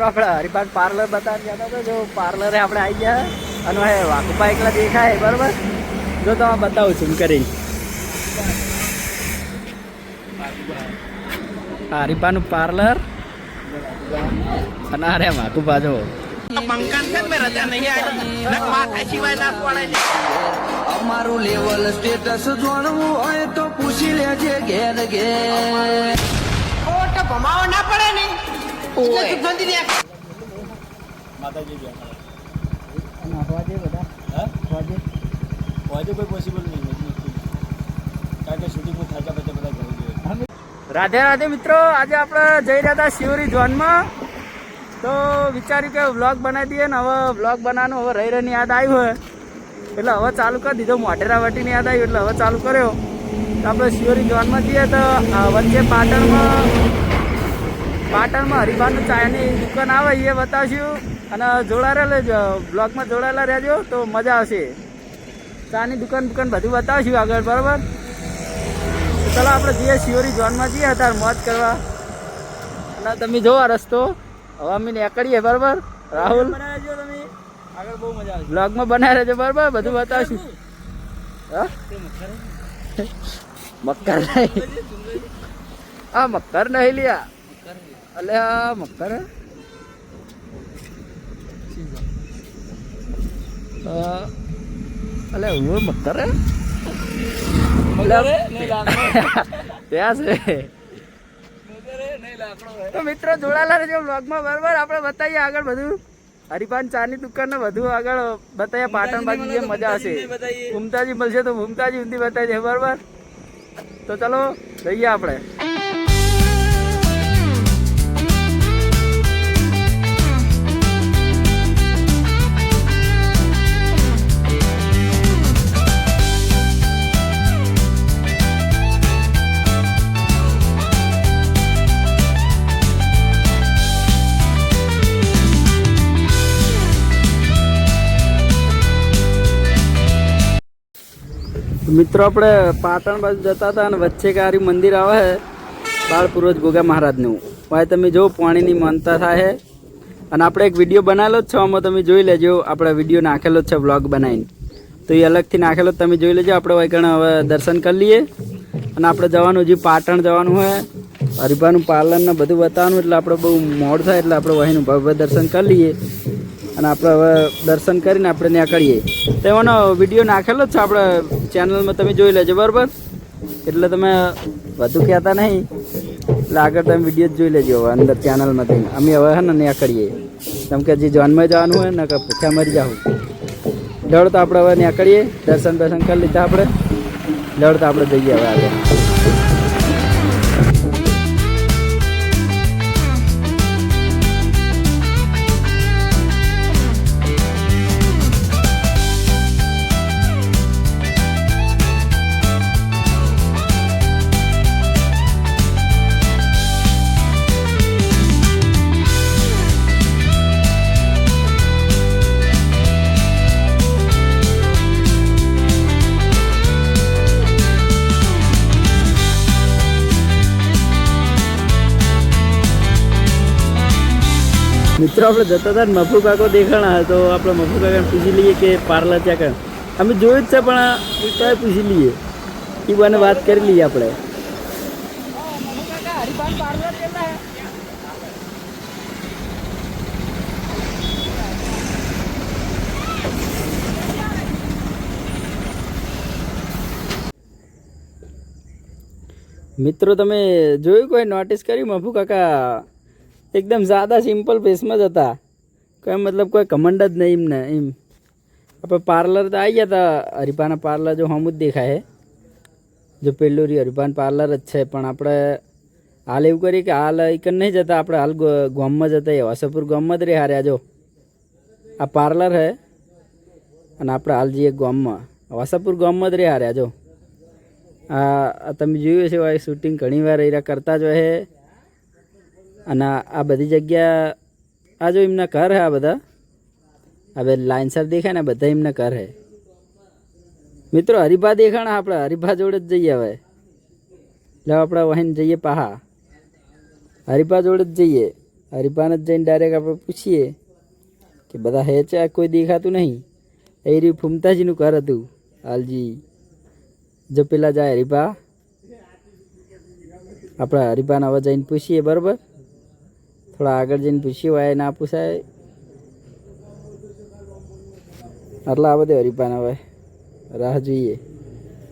મિત્રો આપણે હરિપાલ પાર્લર બતાવી ગયા હતા જો પાર્લરે આપણે આવી ગયા અને હવે વાકુપા એકલા દેખાય બરાબર? જો તમે બતાવું છું કરી હરિપાનું પાર્લર અને અરે વાકુપા જો. પંકજ મેં રજા નહીં આવી નક સિવાય ના પડે અમારું લેવલ સ્ટેટસ જાણવું હોય તો પૂછી લેજે ઘેર ઘેર. ખોટ ભમાવો ના પડે ને. બધા? હા? કોઈ પોસિબલ નહીં કારણ કે થાક્યા પછી બધા રાધે રાધે મિત્રો આજે આપણે જઈ રહ્યા હતા શિવરી ઝોનમાં તો વિચાર્યું કે વ્લોગ બનાવી દઈએ ને હવે વ્લોગ બનાવવાનું હવે રહી રહીને યાદ આવ્યું હોય. એટલે હવે ચાલુ કરી દીધો મોઢેરા વટીને યાદ આવ્યું એટલે હવે ચાલુ કર્યો. તો આપણે શિવરી ઝોનમાં જઈએ તો આ વચ્ચે પાટણમાં પાટણમાં હરિભાનનું ચાયની દુકાન આવે એ બતાવશું. અને જોડાયેલા રહેજો બ્લોગમાં જોડાયેલા રહેજો તો મજા આવશે. ચાની દુકાન દુકાન બધું બતાવશું આગળ બરાબર? ચાલો આપણે જઈએ શિયોરી ઝોનમાં જઈએ હતા મોજ કરવા. અને તમે જોવો રસ્તો. હવે અમે નીકળીએ બરાબર? રાહુલ? બ્લોગમાં બનાવી રહેજો બરાબર? બધું બતાવશું. હા? મક્કર નહીં. આ મક્કર નહીં લ્યા. અલે આ મક્કર અલે હું મક્કર? હે? ત્યાં છે. તો મિત્રો જોડાયેલા રહેજો બ્લોગમાં બરાબર. આપણે બતાવીએ આગળ બધું. હરિપાન ચાની દુકાન ને બધું આગળ બતાવીએ. પાટણ બાજુ જે મજા હશે ઘૂમતાજી મળશે તો ઘૂમતાજી ઊંધી બતાવી દે બરાબર? તો ચલો જઈએ આપણે. મિત્રો, આપણે પાટણ બાજુ જતા હતા અને વચ્ચે કારી મંદિર આવે છે, બાળ ગોગા મહારાજનું. ભાઈ તમે જો પાણીની માનતા થાય અને આપણે એક વીડિયો બનાવેલો જ છે, આમાં તમે જોઈ લેજો. આપણે વીડિયો નાખેલો જ છે બ્લોગ બનાવીને. તો એ અલગથી નાખેલો તમે જોઈ લેજો. આપણે વાયકણ હવે દર્શન કરી લઈએ. અને આપણે જવાનું, હજી પાટણ જવાનું હોય હરિભાનું પાર્લર ને બધું બતાવવાનું, એટલે આપણે બહુ મોડ થાય, એટલે આપણે વહીનું ભવ્ય દર્શન કરી લઈએ. અને આપણે હવે દર્શન કરીને આપણે ત્યાં કરીએ. તો એવાનો વીડિયો નાખેલો જ છે આપણે ચેનલમાં તમે જોઈ લેજો, બરાબર? એટલે તમે વધુ કહેતા નહીં. એટલે આગળ તમે વીડિયો જ જોઈ લેજો હવે અંદર ચેનલમાં થઈને અમે હવે હે ને ત્યાં કરીએ. કેમ કે જે જોનમાં જવાનું હોય ને કે ભૂખ્યા મરી જાવ દોડ તો આપણે હવે ત્યાં કરીએ. દર્શન દર્શન કરી લીધા આપણે. દોડ તો આપણે જઈએ હવે આગળ. મિત્રો, આપણે જતા હતા ને મફુ કાકો દેખાણા તો આપણે મફુ કાકાને પૂછી લઈએ કે પાર્લર ત્યાં કણ અમે જોયું જ છે, પણ તો પૂછી લઈએ. એ બને વાત કરી લઈએ આપણે. મિત્રો, તમે જોયું કોઈ નોટિસ કર્યું મફુ કાકા? એકદમ સાદા સિમ્પલ ફેસમાં જ હતા. કંઈ મતલબ કોઈ કમંડ જ નહીં એમને, એમ. આપણે પાર્લર તો આવી ગયા હતા. હરિપાના પાર્લર જો હમ જ દેખાય જો પેલું રી હરિપાન પાર્લર જ છે, પણ આપણે હાલ એવું કરીએ કે હાલ એક નહીં જતા, આપણે હાલ ગામમાં જતા એ વાસપુર ગામમાં જ રહે હારે જો. આ પાર્લર હે, અને આપણે હાલ જઈએ ગામમાં. વાસાપુર ગામમાં જ રહે હાર્યા જો. આ તમે જોયું છે શૂટિંગ ઘણી વાર એરા કરતા જ હોય અને આ બધી જગ્યા, આ જો એમના ઘર હે આ બધા? બે લાઇનસર દેખાય ને બધા એમના ઘર હે. મિત્રો, હરિભા દેખાણ આપણે, હરિભા જોડે જ જઈએ હવે એટલે આપણે વહીને જઈએ પાહા. હરિભા જોડે જ જઈએ. હરિભાને જ જઈને ડાયરેક્ટ આપણે પૂછીએ કે બધા હે છે કોઈ દેખાતું નહીં? એ રહ્યું ફૂમતાજીનું ઘર હતું. હાલજી, જો પેલા જાય હરિભા. આપણે હરિભાને હવે જઈને પૂછીએ, બરાબર? થોડા આગળ જઈને પૂછ્યું હોય, ના પૂછાય. આટલા આ બધે હરિભાન હવે રાહ જોઈએ.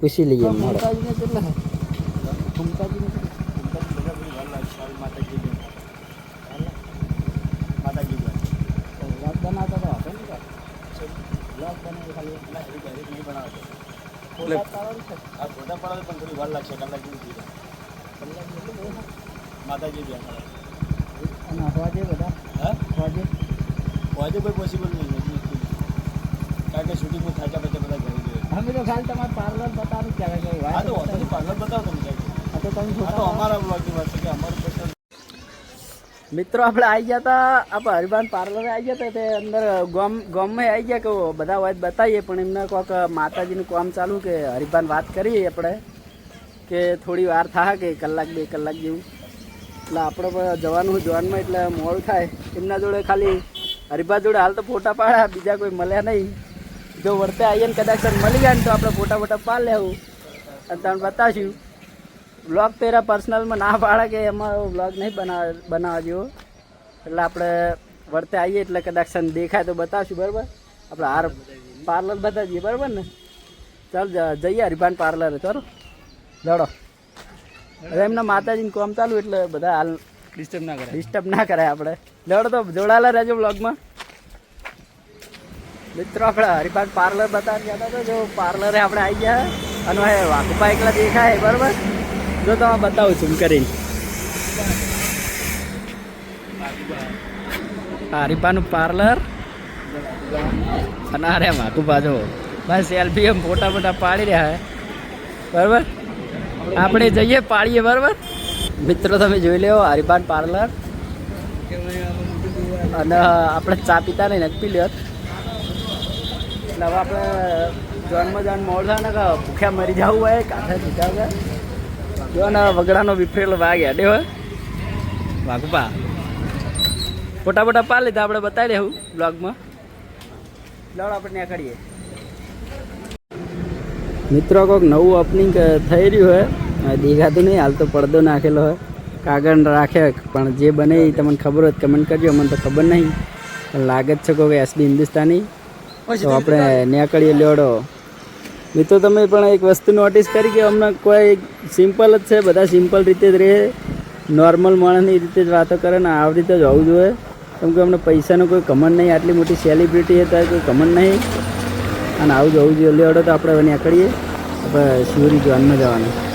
પૂછી લઈએ માતાજી આ ફોટા પણ થોડી વાર લાગશે કલાક જેવું માતાજી બી હા? આજે કોઈ પોસિબલ નહીં નથી કારણ કે શૂટિંગમાં થાચા બચ્ચા બધા ઘરે અમે તો ખાલી તમારે પાર્લર બતાવું ક્યારે કઈ હા તો વાંધો પાર્લર બતાવો તમે સાહેબ તો તમે તો અમારા બ્લોગની વાત છે કે અમારું પર્સનલ મિત્રો આપણે આવી ગયા હતા આપણે હરિભાન પાર્લરે આવી ગયા હતા તે અંદર ગોમ ગોમમાં આવી ગયા કે બધા વાત બતાવીએ પણ એમને કોઈક માતાજીનું કામ ચાલુ કે હરિભાન વાત કરીએ આપણે કે થોડી વાર થાય કે કલાક બે કલાક જેવું. એટલે આપણે પણ જવાનું જવાનમાં, એટલે મોડું થાય. એમના જોડે ખાલી હરિભા જોડે હાલ તો ફોટા પાડ્યા, બીજા કોઈ મળ્યા નહીં. જો વર્તે આવીએ ને કદાચ મળી ગયા ને તો આપણે ફોટા ફોટા પાડ લેવું. અને તમને બતાવશું. બ્લોગ તેરા પર્સનલમાં ના પાડે કે એમાં બ્લોગ નહીં બનાવ બનાવવા જેવો એટલે આપણે વર્તે આવીએ એટલે કદાચ દેખાય તો બતાવશું, બરાબર? આપણે હાર પાર્લર બતાવીએ, બરાબર ને? ચાલ જઈએ હરિભાન પાર્લરે ચાલો. દોડો. હવે એમના માતાજીનું કામ ચાલુ એટલે બધા હાલ ડિસ્ટર્બ ના કરે ડિસ્ટર્બ ના કરાય આપણે. લડ તો જોડાયેલા રહેજો બ્લોગમાં મિત્રો આપણે હરિભાન પાર્લર બતાવી ગયા હતા તો જો પાર્લરે આપણે આવી ગયા. અને હવે વાકુપા એકલા દેખાય બરાબર? જો તમે બતાવું છું કરીને. હરિપાનું પાર્લર અને અરે વાકુપા જો. બસ સેલ્ફી એમ ફોટા ફોટા પાડી રહ્યા હે બરાબર? આપણે જઈએ પાળીએ, બરાબર? મિત્રો, તમે જોઈ લેવો હરિભાન પાર્લર. અને આપણે ચા પીતા નહીં નથી પી લ્યો. એટલે હવે આપણે જન્મ મોડ થાય ને ભૂખ્યા મરી જવું હોય, કાંઠા જીતા હોય જો ને વગડાનો વિફરેલો વાઘ હેડે હોય વાઘપા. ફોટા ફોટા પાડી લીધા, આપણે બતાવી દેવું બ્લોગમાં. લડ આપણે ત્યાં કરીએ મિત્રો કોઈક નવું ઓપનિંગ થઈ રહ્યું હોય દેખાતું નહીં હાલ તો પડદો નાખેલો હોય કાગળ રાખે પણ જે બને એ તમને ખબર હોય કમેન્ટ કરજો. મને તો ખબર નહીં. પણ લાગે જ છે કોઈ એસબી હિન્દુસ્તાની. તો આપણે નીકળીએ લેવડો. મિત્રો તમે પણ એક વસ્તુ નોટિસ કરી કે અમને કોઈ સિમ્પલ જ છે બધા સિમ્પલ રીતે જ રહે. નોર્મલ માણસની રીતે જ વાતો કરે ને આવી રીતે જ હોવું જોઈએ. કેમ કે અમને પૈસાનો કોઈ કમન નહીં. આટલી મોટી સેલિબ્રિટી ત્યારે કોઈ કમન નહીં. અને આવું જવું જોઈએ. લેવડો તો આપણે હવે નીકળીએ આપણે શિવરી જોનમાં જવાનું.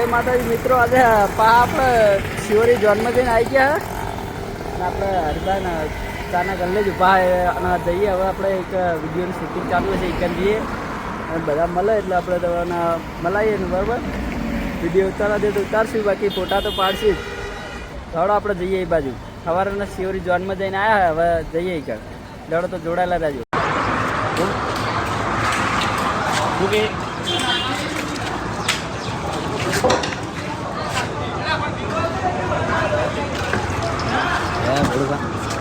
જય માતાજી. મિત્રો, આજે પા આપણે શિવરી જન્મદિન આવી ગયા. અને આપણે હરિભાઈ ચાના ગલ્લે જ ઊભા અને જઈએ હવે આપણે એક વિડીયોની શૂટિંગ ચાલુ છે એક જઈએ અને બધા મળે એટલે આપણે તમને મળાવીએ ને, બરાબર? વીડિયો ઉતારવા દે તો ઉતારશું, બાકી ફોટા તો પાડશું જ. દોડો આપણે જઈએ એ બાજુ. સવારના શિવરી જોનમાં જઈને આવ્યા હવે જઈએ એક દોડો તો જોડાયેલા રહેજો. હે બોલું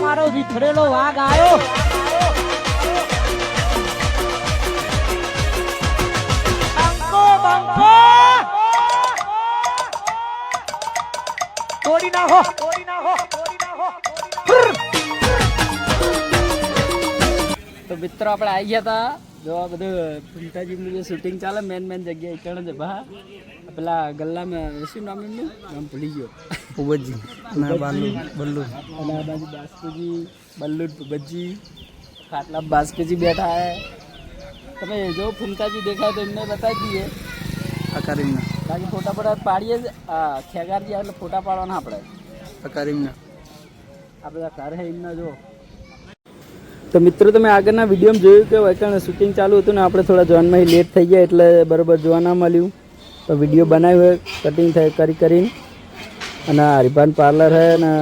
મારો વિથડેલો વાઘ આવ્યો તોડી નાખો તો મિત્રો આપણે આવી ગયા હતા જો આ બધું ભૂમતાજીનું જે શૂટિંગ ચાલે મેન મેન જગ્યાએ એકણ છે ભા. પેલા ગલ્લામાં શું નામ એમનું? નામ ભૂલી ગયો. પુબજી અને બલ્લુ અને આ બાજુ બાસ્કુજી બલ્લુ પુબજી ખાટલા બાસ્કુજી બેઠા હે. તમે જો ફૂમતાજી દેખાય તો એમને બતાવી દઈએ. આ કરીમના. બાકી ફોટા ફોટા પાડીએ જ ખેગારજી આવે એટલે ફોટા પાડવાના આપણે. કરીમના. આ બધા ઘર એમના જો તો મિત્રો તમે આગળના વિડીયોમાં જોયું કે વૈકણ શૂટિંગ ચાલુ હતું ને આપણે થોડા જોવામાં લેટ થઈ ગયા એટલે બરાબર જોવા ના મળ્યું. તો વીડિયો બનાવ્યો હોય કટિંગ થઈ કરી કરીને. અને હરિભાન પાર્લર હે ને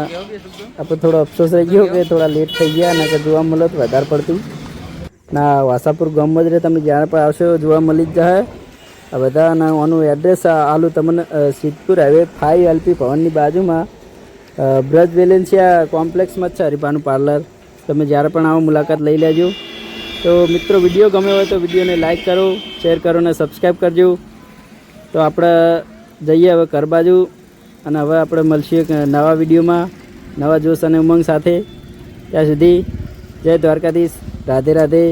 આપણે થોડો અફસોસ રહી ગયો કે થોડા લેટ થઈ ગયા અને કે જોવા મળે તો વધારે પડતું. ના વાસાપુર ગામમાં જ તમે જ્યારે પણ આવશો જોવા મળી જ જાય આ બધા આનું એડ્રેસ આલું તમને સિદ્ધપુર હાઈવે ફાઈવ એલપી ભવનની બાજુમાં બ્રજ વેલેન્સિયા કોમ્પ્લેક્સમાં જ છે હરિભાનું પાર્લર તમે જ્યારે પણ આવો મુલાકાત લઈ લેજો. તો મિત્રો વીડિયો ગમ્યો હોય તો વિડીયોને લાઈક કરો શેર કરો અને સબસ્ક્રાઈબ કરજો. તો આપણે જઈએ હવે ઘર બાજુ અને હવે આપણે મળશું નવા વિડીયોમાં નવા જોશ અને ઉમંગ સાથે. ત્યાં સુધી જય દ્વારકાધીશ. રાધે રાધે.